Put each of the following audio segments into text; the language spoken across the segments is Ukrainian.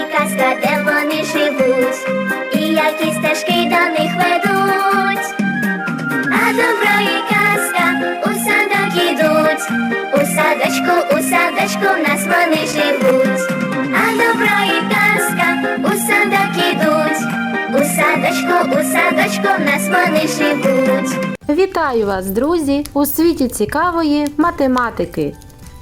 і казка, де вони живуть, і які стежки до них ведуть. А добро і казка у садок ідуть, у садочку, у садочку в нас вони живуть. А добро і казка у садок ідуть, у садочку, у садочку в нас вони живуть. Вітаю вас, друзі, у світі цікавої математики.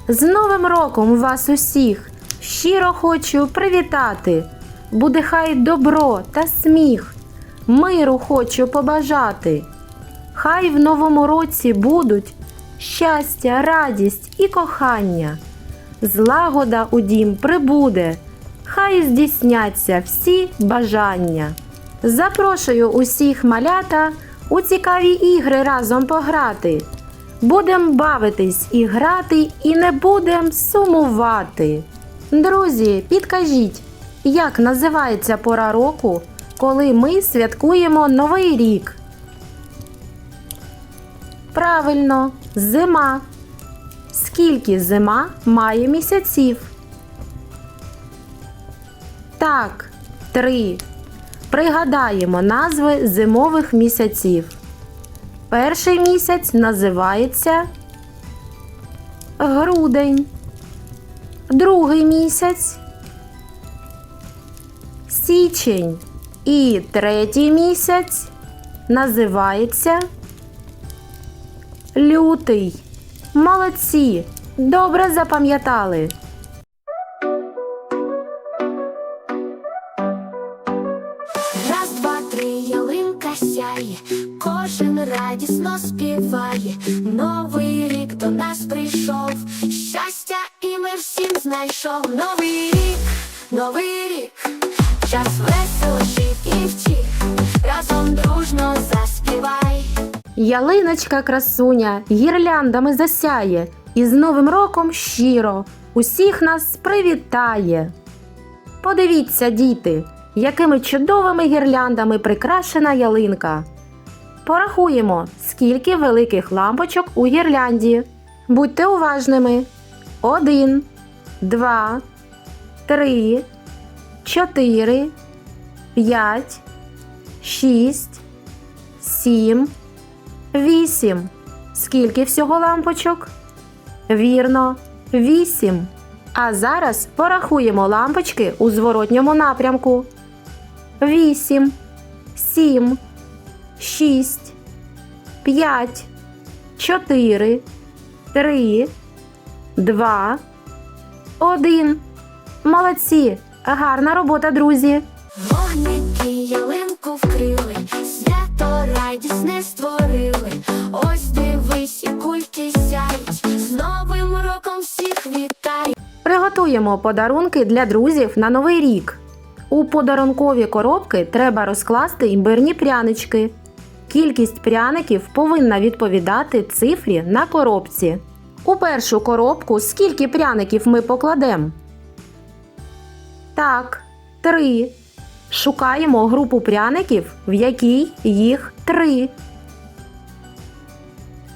З Новим роком вас усіх щиро хочу привітати. Буде хай добро та сміх, миру хочу побажати. Хай в новому році будуть щастя, радість і кохання. Злагода у дім прибуде, хай здійсняться всі бажання. Запрошую усіх малята у цікаві ігри разом пограти. Будем бавитись і грати, і не будем сумувати. Друзі, підкажіть, як називається пора року, коли ми святкуємо Новий рік? Правильно, зима. Скільки зима має місяців? Так, три. Пригадаємо назви зимових місяців. Перший місяць називається грудень. Другий місяць січень. І третій місяць називається лютий. Молодці! Добре запам'ятали. Раз, два, три, ялинка сяє, кожен радісно співає. Новий рік до нас прийшов, мир всім знайшов. Новий рік, новий рік, час веселощів і втіх, разом дружно заспівай. Ялиночка красуня гірляндами засяє і з Новим роком щиро усіх нас привітає. Подивіться, діти, якими чудовими гірляндами прикрашена ялинка. Порахуємо, скільки великих лампочок у гірлянді. Будьте уважними. Один, два, три, чотири, п'ять, шість, сім. Вісім. Скільки всього лампочок? Вірно, вісім. А зараз порахуємо лампочки у зворотньому напрямку. Вісім, сім, шість, п'ять, чотири, три, два, один. Молодці! Гарна робота, друзі! Вогники ялинку вкрили, свято радісне створили. Ось дивись, і кульки сяють. З Новим роком всіх вітаю. Приготуємо подарунки для друзів на новий рік. У подарункові коробки треба розкласти імбирні прянички. Кількість пряників повинна відповідати цифрі на коробці. У першу коробку скільки пряників ми покладемо? Так, три. Шукаємо групу пряників, в якій їх три.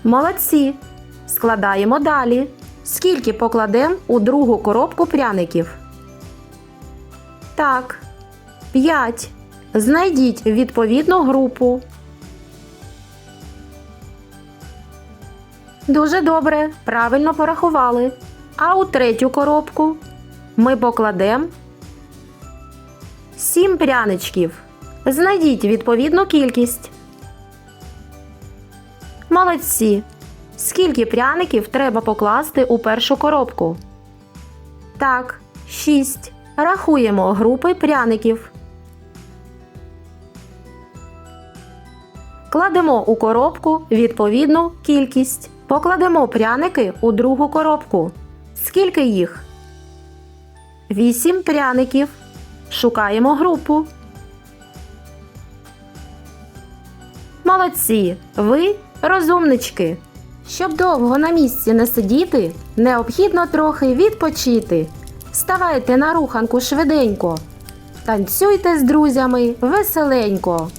Молодці. Складаємо далі. Скільки покладемо у другу коробку пряників? Так. 5. Знайдіть відповідну групу. Дуже добре. Правильно порахували. А у третю коробку ми покладемо 7 пряничків. Знайдіть відповідну кількість. Молодці. Скільки пряників треба покласти у першу коробку? Так, 6. Рахуємо групи пряників. Кладемо у коробку відповідну кількість. Покладемо пряники у другу коробку. Скільки їх? 8 пряників. Шукаємо групу. Молодці! Ви розумнички! Щоб довго на місці не сидіти, необхідно трохи відпочити. Вставайте на руханку швиденько. Танцюйте з друзями веселенько.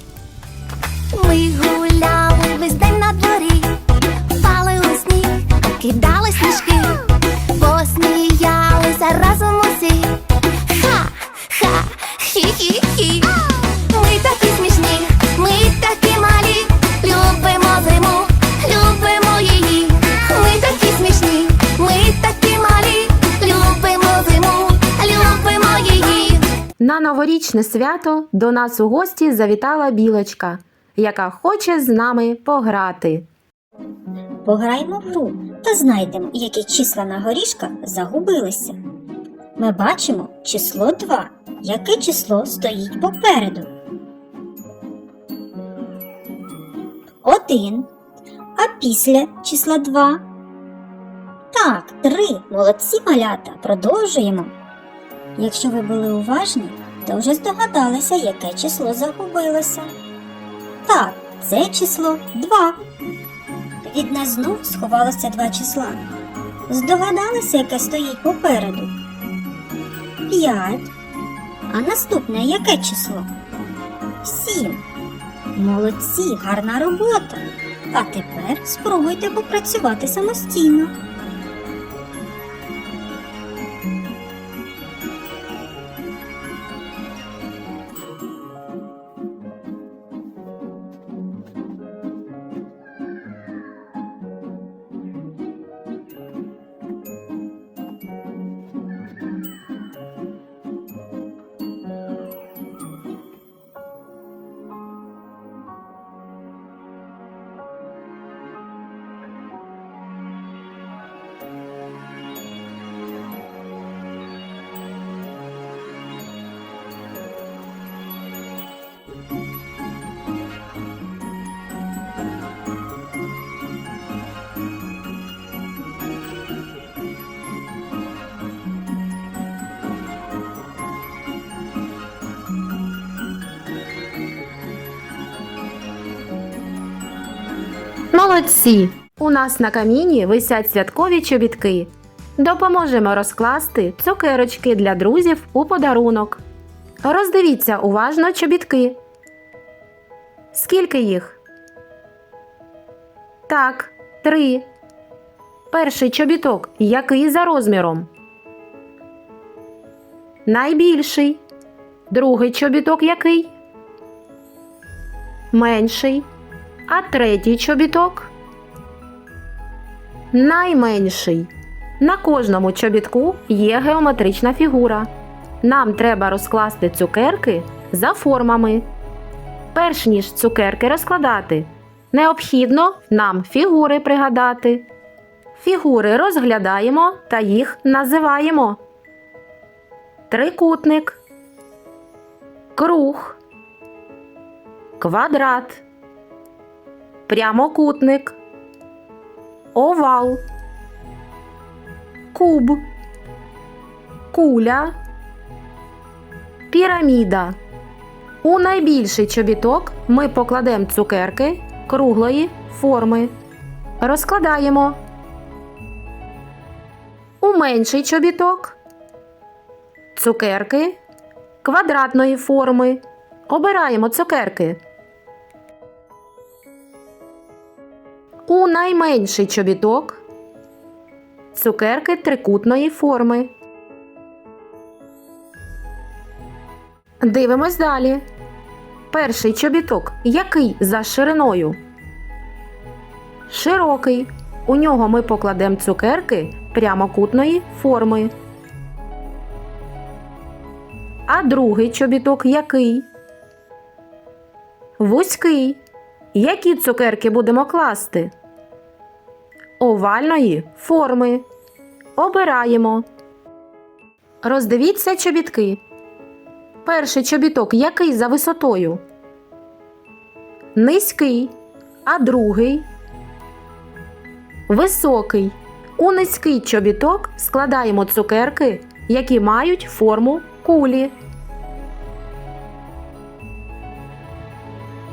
Новорічне свято до нас у гості завітала білочка, яка хоче з нами пограти. Пограємо в гру та знайдемо, які числа на горішках загубилися. Ми бачимо число 2. Яке число стоїть попереду? Один. А після числа 2? Так, 3. Молодці малята. Продовжуємо. Якщо ви були уважні, то вже здогадалися, яке число загубилося. Так, це число 2. Від нас знов сховалося два числа. Здогадалися, яке стоїть попереду? П'ять. А наступне яке число? Сім. Молодці, гарна робота. А тепер спробуйте попрацювати самостійно. Молодці! У нас на каміні висять святкові чобітки. Допоможемо розкласти цукерочки для друзів у подарунок. Роздивіться уважно чобітки. Скільки їх? Так, три. Перший чобіток який за розміром? Найбільший. Другий чобіток який? Менший. А третій чобіток? Найменший. На кожному чобітку є геометрична фігура. Нам треба розкласти цукерки за формами. Перш ніж цукерки розкладати, необхідно нам фігури пригадати. Фігури розглядаємо та їх називаємо. Трикутник, круг, квадрат прямокутник, овал, куб, куля, піраміда. У найбільший чобіток ми покладемо цукерки круглої форми. Розкладаємо. У менший чобіток цукерки квадратної форми. Обираємо цукерки. У найменший чобіток цукерки трикутної форми. Дивимось далі. Перший чобіток який за шириною? Широкий. У нього ми покладемо цукерки прямокутної форми. А другий чобіток який? Вузький. Які цукерки будемо класти? Овальної форми. Обираємо. Роздивіться чобітки. Перший чобіток який за висотою? Низький. А другий? Високий. У низький чобіток складаємо цукерки, які мають форму кулі.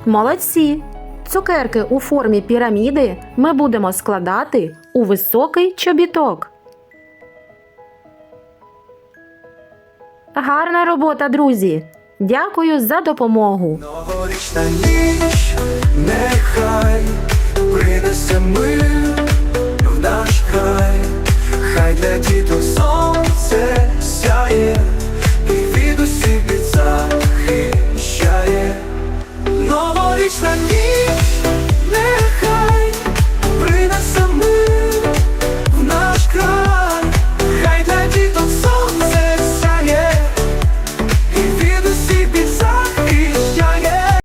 Молодці! Цукерки у формі піраміди ми будемо складати у високий чобіток. Гарна робота, друзі! Дякую за допомогу! Новорічна ніч, нехай принесе мир в наш край, хай для діток сонце сяє,